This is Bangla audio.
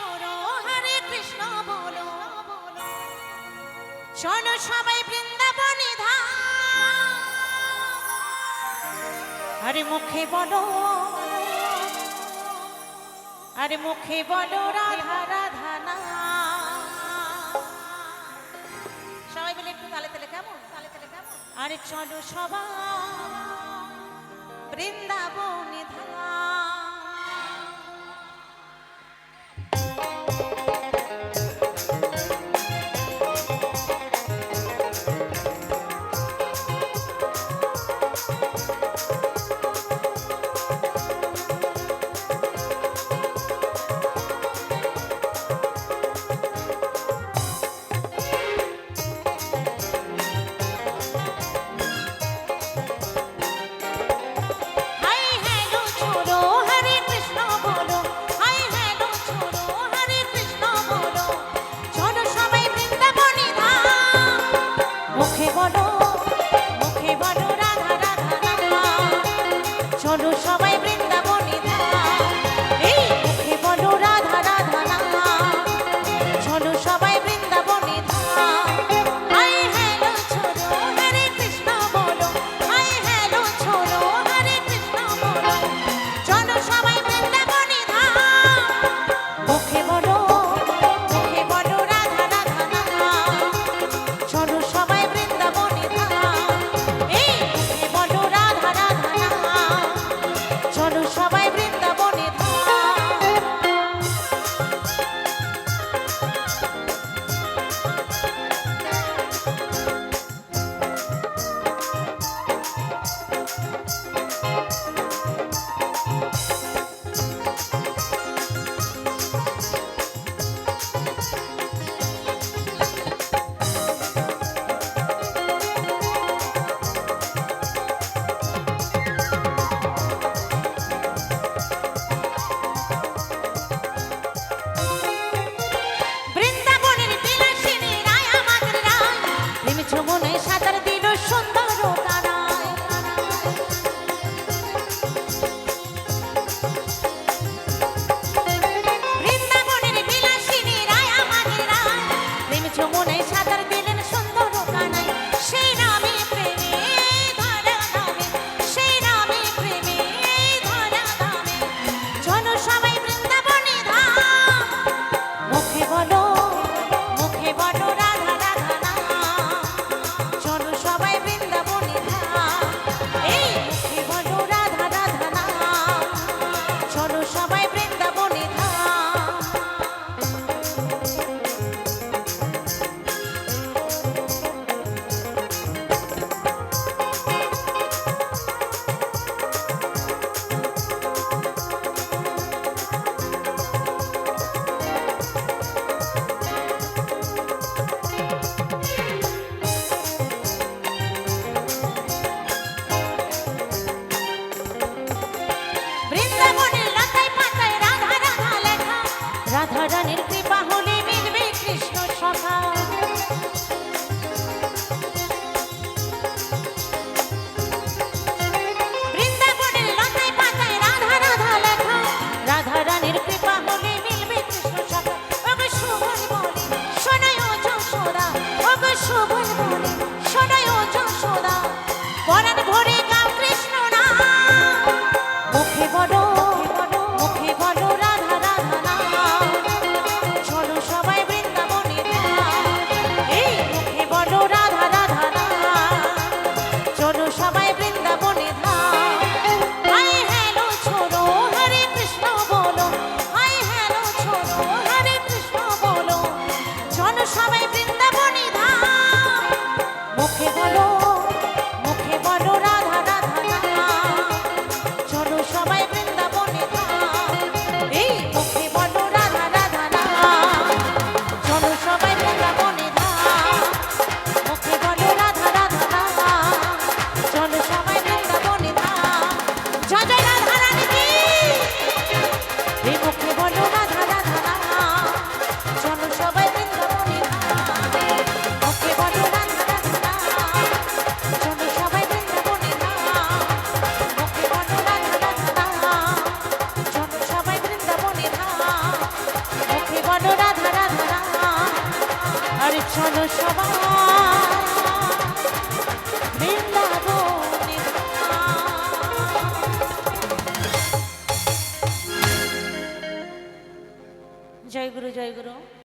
ছোড়ো শোনো সবাই বৃন্দাবনে ধাম। আরে মুখে বলো। আরে মুখে বলো, রাধা রাধা, না। সবাই মিলে একটু তালে তালে কেমন? তালে তালে কেমন? আরে চলো সবাই বৃন্দাবনে ধাম। মনে সাঁতার দিলে চলো রাধা রাধা। আর চলো সবাই।